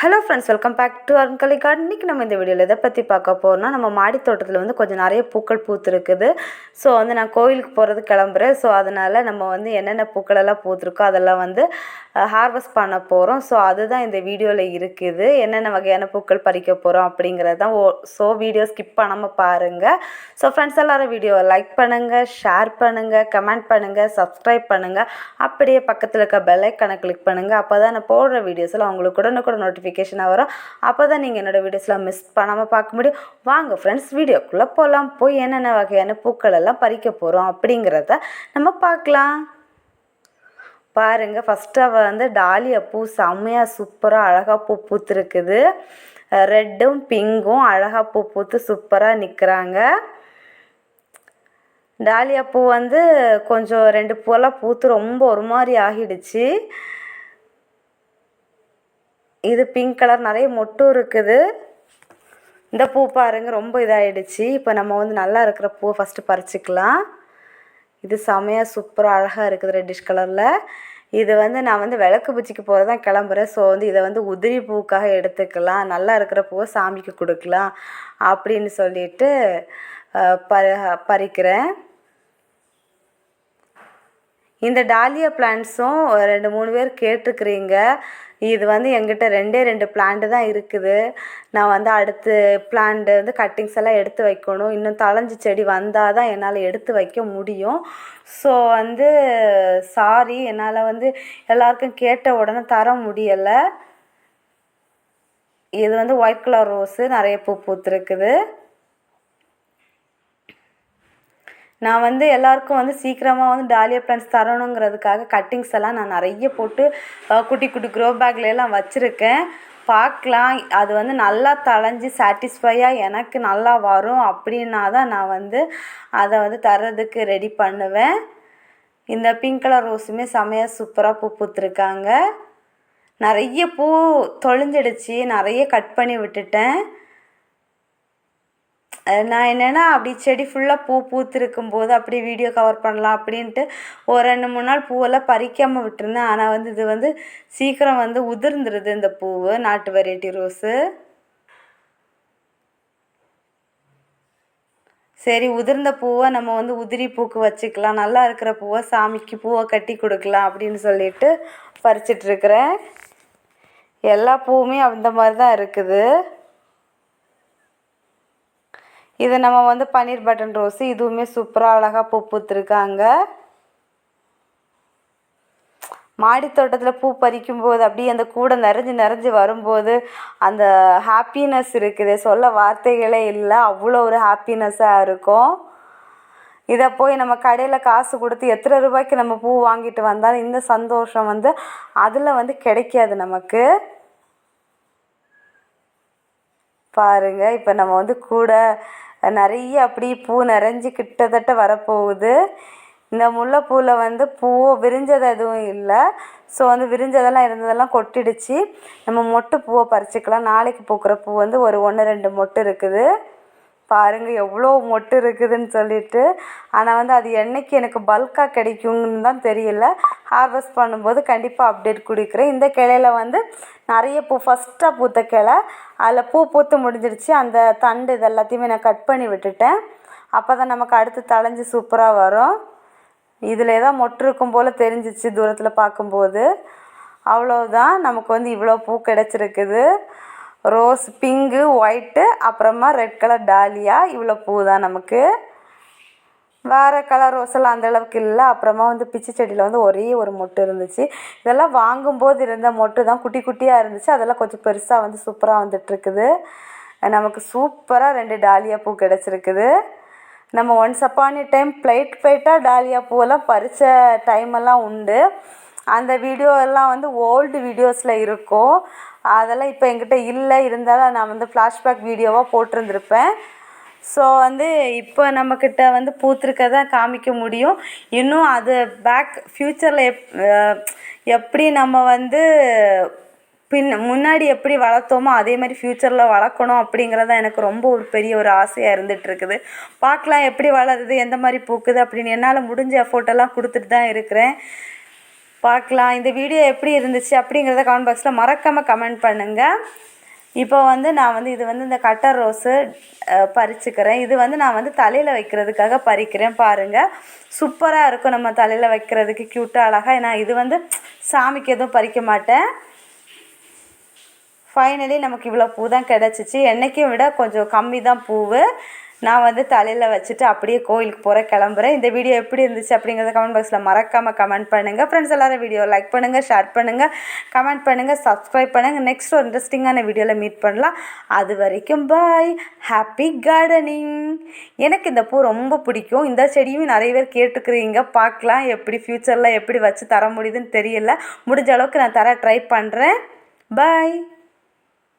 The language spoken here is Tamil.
Hello friends welcome back to Arunkalai garden இன்றைக்கி நம்ம இந்த வீடியோவில் எதை பற்றி பார்க்க போகிறோம்னா நம்ம மாடி தோட்டத்தில் வந்து கொஞ்சம் நிறைய பூக்கள் பூத்துருக்குது. ஸோ வந்து நான் கோயிலுக்கு போகிறது கிளம்புறேன். ஸோ அதனால் நம்ம வந்து என்னென்ன பூக்களெல்லாம் பூத்துருக்கோ அதெல்லாம் வந்து ஹார்வெஸ்ட் பண்ண போகிறோம் ஸோ அதுதான் இந்த வீடியோவில் இருக்குது. என்னென்ன வகையான பூக்கள் பறிக்க போகிறோம் அப்படிங்கிறது தான் ஓ ஸோ வீடியோ ஸ்கிப் பண்ணாமல் பாருங்கள் ஸோ ஃப்ரெண்ட்ஸ் எல்லோரும் வீடியோவை லைக் பண்ணுங்கள் ஷேர் பண்ணுங்கள் கமெண்ட் பண்ணுங்கள் சப்ஸ்கிரைப் பண்ணுங்கள் அப்படியே பக்கத்தில் இருக்க பெல் ஐக்கனை கிளிக் பண்ணுங்கள் அப்போ தான் நான் போடுற வீடியோஸில் உங்களுக்கு உடனுக்குடன் நோட்டிஃபிகேஷனாக வரும். அப்போ தான் நீங்கள் என்னோடய வீடியோஸ்லாம் மிஸ் பண்ணாமல் பார்க்க முடியும். வாங்க ஃப்ரெண்ட்ஸ் வீடியோக்குள்ளே போகலாம் போய் என்னென்ன வகையான பூக்கள் எல்லாம் பறிக்க போகிறோம் அப்படிங்கிறத நம்ம பார்க்கலாம். பாருங்கள் ஃபஸ்ட்டு அவள் வந்து டாலியா பூ செம்மையாக சூப்பராக அழகாக பூ பூத்துருக்குது. ரெட்டும் பிங்கும் அழகாக பூ பூத்து சூப்பராக நிற்கிறாங்க டாலியா பூ வந்து கொஞ்சம் ரெண்டு பூவெல்லாம் பூத்து ரொம்ப ஒரு மாதிரி ஆகிடுச்சு. இது பிங்க் கலர் நிறைய மொட்டும் இருக்குது. இந்த பூ பாருங்க ரொம்ப இதாகிடுச்சு இப்போ நம்ம வந்து நல்லா இருக்கிற பூவை ஃபஸ்ட்டு பறிச்சிக்கலாம். இது செமையாக சூப்பராக அழகாக இருக்குது ரெட்டிஷ் கலரில் இது வந்து நான் வந்து விளக்கு பூச்சிக்கு போகிறது தான் கிளம்புறேன். ஸோ வந்து இதை வந்து உதிரி பூக்காக எடுத்துக்கலாம். நல்லா இருக்கிற பூவை சாமிக்கு கொடுக்கலாம் அப்படின்னு சொல்லிட்டு ப பறிக்கிறேன். இந்த டாலியா பிளான்ட்ஸும் ரெண்டு மூணு பேர் கேட்டிருக்கிறீங்க. இது வந்து எங்கிட்ட ரெண்டே ரெண்டு பிளான்ட்டு தான் இருக்குது. நான் வந்து அடுத்து பிளான்ட்டு வந்து கட்டிங்ஸ் எல்லாம் எடுத்து வைக்கணும். இன்னும் தளைஞ்சி செடி வந்தால் தான் என்னால் எடுத்து வைக்க முடியும். ஸோ வந்து சாரி என்னால் வந்து எல்லாருக்கும் கேட்ட உடனே தர முடியலை. இது வந்து ஒயிட் கலர் ரோஸு நிறைய பூ பூத்துருக்குது. நான் வந்து எல்லாருக்கும் வந்து சீக்கிரமாக வந்து டாலியா பிளான்ஸ் தரணுங்கிறதுக்காக கட்டிங்ஸ் எல்லாம் நான் நிறைய போட்டு குட்டி குட்டி க்ரோ பேக்லலாம் வச்சுருக்கேன். பார்க்கலாம். அது வந்து நல்லா தளைஞ்சி சாட்டிஸ்ஃபையாக எனக்கு நல்லா வரும் அப்படின்னா தான் நான் வந்து அதை வந்து தர்றதுக்கு ரெடி பண்ணுவேன். இந்த பிங்க் கலர் ரோஸுமே செமையாக சூப்பராக பூ பூத்துருக்காங்க. நிறைய பூ தொழிஞ்சிடுச்சு நிறைய கட் பண்ணி விட்டுட்டேன். நான் என்னென்னா அப்படி செடி ஃபுல்லாக பூ பூத்திருக்கும் போது அப்படி வீடியோ கவர் பண்ணலாம் அப்படின்ட்டு ஒரு ரெண்டு மூணு நாள் பூவெல்லாம் பறிக்காமல் விட்டுருந்தேன். ஆனால் வந்து இது வந்து சீக்கிரம் வந்து உதிர்ந்துருது இந்த பூவு நாட்டு வெரைட்டி ரோஸு சரி உதிர்ந்த பூவை நம்ம வந்து உதிரி பூக்கு வச்சுக்கலாம். நல்லா இருக்கிற பூவை சாமிக்கு பூவை கட்டி கொடுக்கலாம் அப்படின்னு சொல்லிட்டு பறிச்சிட்ருக்கிறேன் எல்லா பூவுமே அந்த மாதிரி தான் இருக்குது. இது நம்ம வந்து பன்னீர் பட்டன் ரோஸு இதுவுமே சூப்பராக அழகாக பூ பூத்துருக்காங்க. மாடி தோட்டத்தில் பூ பறிக்கும் போது அப்படியே அந்த கூடை நிறைஞ்சு நிறைஞ்சு வரும்போது அந்த ஹாப்பினஸ் இருக்குது. சொல்ல வார்த்தைகளே இல்லை. அவ்வளோ ஒரு ஹாப்பினஸ்ஸாக இருக்கும். இதை போய் நம்ம கடையில் காசு கொடுத்து எத்தனை ரூபாய்க்கு நம்ம பூ வாங்கிட்டு வந்தாலும் இந்த சந்தோஷம் வந்து அதில் வந்து கிடைக்காது நமக்கு. பாருங்கள் இப்போ நம்ம வந்து கூட நிறைய அப்படி பூ நிறைஞ்சி கிட்டத்தட்ட வரப்போகுது. இந்த முல்லைப்பூவில் வந்து பூவோ விரிஞ்சது எதுவும் இல்லை. ஸோ வந்து விரிஞ்சதெல்லாம் இருந்ததெல்லாம் கொட்டிடுச்சு. நம்ம மொட்டு பூவை பறிச்சுக்கலாம். நாளைக்கு பூக்கிற பூ வந்து ஒரு ஒன்று ரெண்டு மொட்டு இருக்குது. பாருங்கள் எவ்வளோ மொட்டு இருக்குதுன்னு சொல்லிட்டு. ஆனால் வந்து அது என்றைக்கு எனக்கு பல்காக கிடைக்கும்னு தான் தெரியல. ஹார்வெஸ்ட் பண்ணும்போது கண்டிப்பாக அப்டேட் கொடுக்குறேன். இந்த கிளையில வந்து நிறைய பூ ஃபஸ்ட்டாக பூத்த கிளை. அதில் பூ பூத்து முடிஞ்சிடுச்சு. அந்த தண்டு இது எல்லாத்தையுமே நான் கட் பண்ணி விட்டுட்டேன். அப்போ தான் நமக்கு அடுத்து தளைஞ்சி சூப்பராக வரும். இதில் தான் மொட்டு இருக்கும் போல் தெரிஞ்சிச்சு தூரத்தில் பார்க்கும்போது. அவ்வளோதான் நமக்கு வந்து இவ்வளோ பூ கிடச்சிருக்குது. ரோஸ் பிங்கு ஒயிட்டு அப்புறமா ரெட் கலர் டாலியா இவ்வளோ பூ தான் நமக்கு. வேறு கலர் ரோஸெல்லாம் அந்தளவுக்கு இல்லை. அப்புறமா வந்து பிச்சி செடியில் வந்து ஒரே ஒரு மொட்டு இருந்துச்சு. இதெல்லாம் வாங்கும்போது இருந்த மொட்டு தான் குட்டி குட்டியாக இருந்துச்சு. அதெல்லாம் கொஞ்சம் பெருசாக வந்து சூப்பராக வந்துட்டுருக்குது. நமக்கு சூப்பராக ரெண்டு டாலியா பூ கிடச்சிருக்குது. நம்ம ஒன்ஸ் அப்பான் டைம் பிளைட் பிளைட்டாக டாலியா பூவெல்லாம் பறித்த டைமெல்லாம் உண்டு. அந்த வீடியோ எல்லாம் வந்து ஓல்டு வீடியோஸில் இருக்கும். அதெல்லாம் இப்போ என்கிட்ட இல்லை. இருந்தாலும் நான் வந்து ஃப்ளாஷ்பேக் வீடியோவாக போட்டிருந்துருப்பேன். ஸோ வந்து இப்போ நம்மக்கிட்ட வந்து பூத்திருக்கறத காமிக்க முடியும். இன்னும் அது பேக் ஃப்யூச்சரில் எப் எப்படி நம்ம வந்து பின் முன்னாடி எப்படி வளர்த்தோமோ அதே மாதிரி ஃப்யூச்சரில் வளர்க்கணும் அப்படிங்கிறது தான் எனக்கு ரொம்ப ஒரு பெரிய ஒரு ஆசையாக இருந்துகிட்ருக்குது பார்க்கலாம் எப்படி வளருது எந்த மாதிரி பூக்குது அப்படின்னு என்னால் முடிஞ்ச எஃபோர்ட்டெல்லாம் கொடுத்துட்டு தான் இருக்கிறேன். பார்க்கலாம் இந்த வீடியோ எப்படி இருந்துச்சு அப்படிங்கிறத கமெண்ட் பாக்ஸில் மறக்காமல் கமெண்ட் பண்ணுங்கள் இப்போ வந்து நான் வந்து இது வந்து இந்த கட்டர் ரோஸு பறிச்சுக்கிறேன். இது வந்து நான் வந்து தலையில் வைக்கிறதுக்காக பறிக்கிறேன் பாருங்கள் சூப்பராக இருக்கும் நம்ம தலையில் வைக்கிறதுக்கு க்யூட்டாக அழகாக நான் இது வந்து சாமிக்கு எதுவும் பறிக்க மாட்டேன். ஃபைனலி நமக்கு இவ்வளோ பூ தான் கிடச்சிச்சு. என்றைக்கும் விட கொஞ்சம் கம்மி தான் பூவு. நான் வந்து தலையில் வச்சுட்டு அப்படியே கோயிலுக்கு போகிற கிளம்புறேன். இந்த வீடியோ எப்படி இருந்துச்சு அப்படிங்கிறத கமெண்ட் பாக்ஸில் மறக்காமல் கமெண்ட் பண்ணுங்கள் ஃப்ரெண்ட்ஸ் எல்லாரும் வீடியோ லைக் பண்ணுங்கள் ஷேர் பண்ணுங்கள் கமெண்ட் பண்ணுங்கள் சப்ஸ்கிரைப் பண்ணுங்கள் நெக்ஸ்ட் ஒரு இன்ட்ரெஸ்டிங்கான வீடியோவில் மீட் பண்ணலாம். அது வரைக்கும் பாய் ஹாப்பி கார்டனிங் எனக்கு இந்த பூ ரொம்ப பிடிக்கும். இந்த செடியும் நிறைய பேர் கேட்டுக்கிறீங்க பார்க்கலாம் எப்படி ஃப்யூச்சரில் எப்படி வச்சு தர முடியுதுன்னு தெரியல. முடிஞ்ச அளவுக்கு நான் தர ட்ரை பண்ணுறேன் பாய்